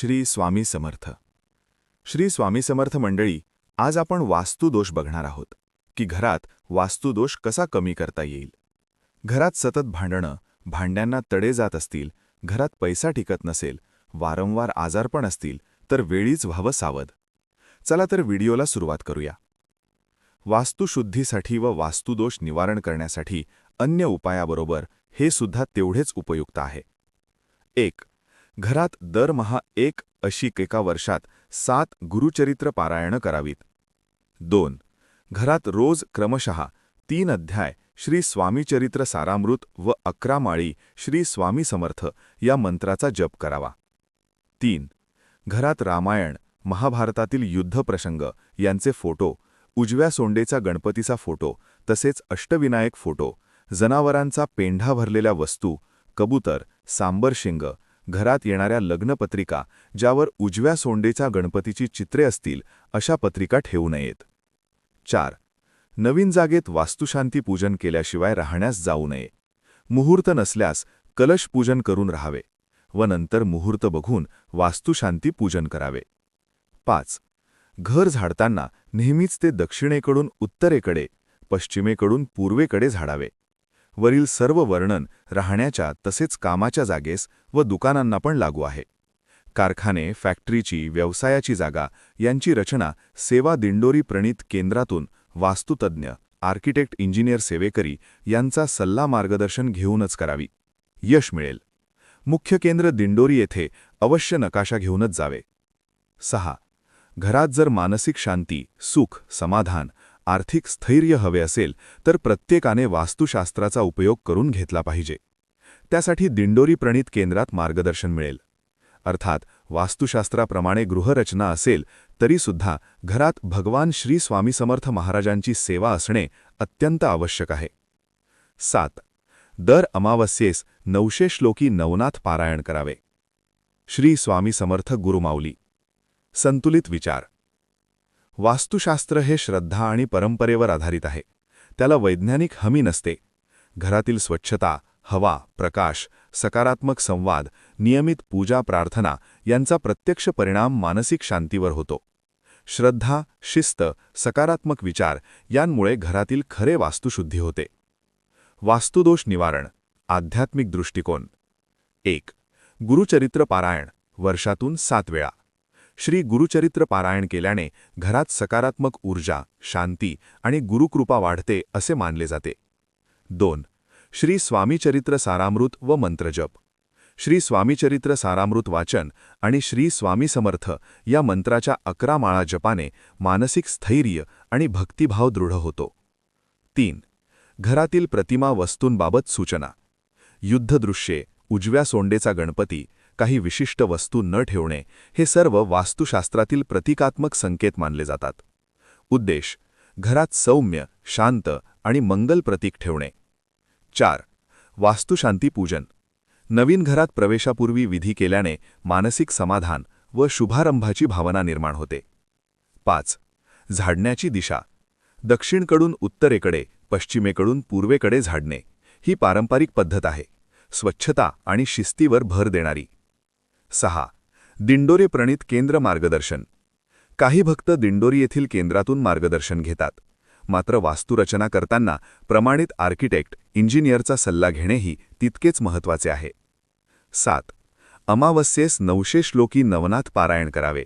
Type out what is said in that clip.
श्री स्वामी समर्थ. श्री स्वामी समर्थ मंडळी आज आपण वास्तुदोष बघणार आहोत की घरात वास्तुदोष कसा कमी करता येईल? घरात सतत भांडणं भांड्यांना तडे जात असतील घरात पैसा टिकत नसेल वारंवार आजारपण असतील तर वेळीच व्हावं सावध. चला तर व्हिडिओला सुरुवात करूया. वास्तुशुद्धीसाठी व वास्तुदोष निवारण करण्यासाठी अन्य उपायाबरोबर हे सुद्धा तेवढेच उपयुक्त आहे. एक घरात दरमहा एक अशी एका वर्षात सात गुरुचरित्र पारायणं करावीत. दोन घरात रोज क्रमशः तीन अध्याय श्री स्वामीचरित्र सारामृत व अकरा माळी श्री स्वामी समर्थ या मंत्राचा जप करावा. तीन घरात रामायण महाभारतातील युद्धप्रसंग यांचे फोटो उजव्या सोंडेचा गणपतीचा फोटो तसेच अष्टविनायक फोटो जनावरांचा पेंढा भरलेल्या वस्तू कबूतर सांबर शिंग घरात येणाऱ्या लग्नपत्रिका ज्यावर उजव्या सोंडेच्या गणपतीची चित्रे असतील अशा पत्रिका ठेवू नयेत. चार. नवीन जागेत वास्तुशांती पूजन केल्याशिवाय राहण्यास जाऊ नये. मुहूर्त नसल्यास कलश पूजन करून राहावे व नंतर मुहूर्त बघून वास्तुशांती पूजन करावे. पाच. घर झाडताना नेहमीच ते दक्षिणेकडून उत्तरेकडे पश्चिमेकडून पूर्वेकडे झाडावे. वरील सर्व वर्णन राहण्याच्या तसेच कामाच्या जागेस व दुकानांना पण लागू आहे. कारखाने फॅक्टरीची व्यवसायाची जागा यांची रचना सेवा दिंडोरी प्रणित केंद्रातून वास्तुतज्ञ आर्किटेक्ट इंजिनियर सेवेकरी यांचा सल्ला मार्गदर्शन घेऊनच करावी. यश मिळेल. मुख्य केंद्र दिंडोरी येथे अवश्य नकाशा घेऊनच जावे. सहा. घरात जर मानसिक शांती सुख समाधान आर्थिक स्थैर्य हवे असेल तर प्रत्येकाने वास्तुशास्त्राचा उपयोग करून घेतला पाहिजे. त्यासाठी दिंडोरी प्रणित केंद्रात मार्गदर्शन मिळेल. अर्थात वास्तुशास्त्राप्रमाणे गृहरचना असेल तरीसुद्धा घरात भगवान श्री स्वामी समर्थ महाराजांची सेवा असणे अत्यंत आवश्यक आहे. सात. दर अमावस्येस नऊशे श्लोकी नवनाथ पारायण करावे. श्री स्वामी समर्थ गुरुमाऊली. संतुलित विचार. वास्तुशास्त्र हे श्रद्धा आणि परंपरेवर आधारित आहे. त्याला वैज्ञानिक हमी नसते. घरातील स्वच्छता हवा प्रकाश सकारात्मक संवाद नियमित पूजा प्रार्थना यांचा प्रत्यक्ष परिणाम मानसिक शांतीवर होतो. श्रद्धा शिस्त सकारात्मक विचार यांमुळे घरातील खरे वास्तुशुद्धी होते. वास्तुदोष निवारण आध्यात्मिक दृष्टिकोन. एक गुरुचरित्र पारायण वर्षातून सात वेळा. श्री गुरुचरित्र पारायण केल्याने घरात सकारात्मक ऊर्जा शांती आणि गुरुकृपा वाढते असे मानले जाते. दोन. श्री स्वामीचरित्र सारामृत व मंत्रजप. श्री स्वामीचरित्र सारामृत वाचन आणि श्री स्वामी समर्थ या मंत्राच्या अकरा माळा जपाने मानसिक स्थैर्य आणि भक्तिभाव दृढ होतो. तीन. घरातील प्रतिमा वस्तूंबाबत सूचना. युद्धदृश्ये उजव्या सोंडेचा गणपती काही विशिष्ट वस्तू न ठेवणे हे सर्व वास्तुशास्त्रातील प्रतिकात्मक संकेत मानले जातात. उद्देश घरात सौम्य शांत आणि मंगल प्रतीक ठेवणे. चार वास्तुशांती पूजन. नवीन घरात प्रवेशापूर्वी विधी केल्याने मानसिक समाधान व शुभारंभाची भावना निर्माण होते. पाच झाडण्याची दिशा. दक्षिणकडून उत्तरेकडे पश्चिमेकडून पूर्वेकडे झाडणे ही पारंपरिक पद्धत आहे. स्वच्छता आणि शिस्तीवर भर देणारी. सहा. दिंडोरे प्रणित केंद्र मार्गदर्शन. काही भक्त दिंडोरी येथील केंद्रातून मार्गदर्शन घेतात. मात्र वास्तुरचना करताना प्रमाणित आर्किटेक्ट इंजिनियरचा सल्ला घेणेही तितकेच महत्त्वाचे आहे. सात. अमावस्येस नवशे श्लोकी नवनाथ पारायण करावे.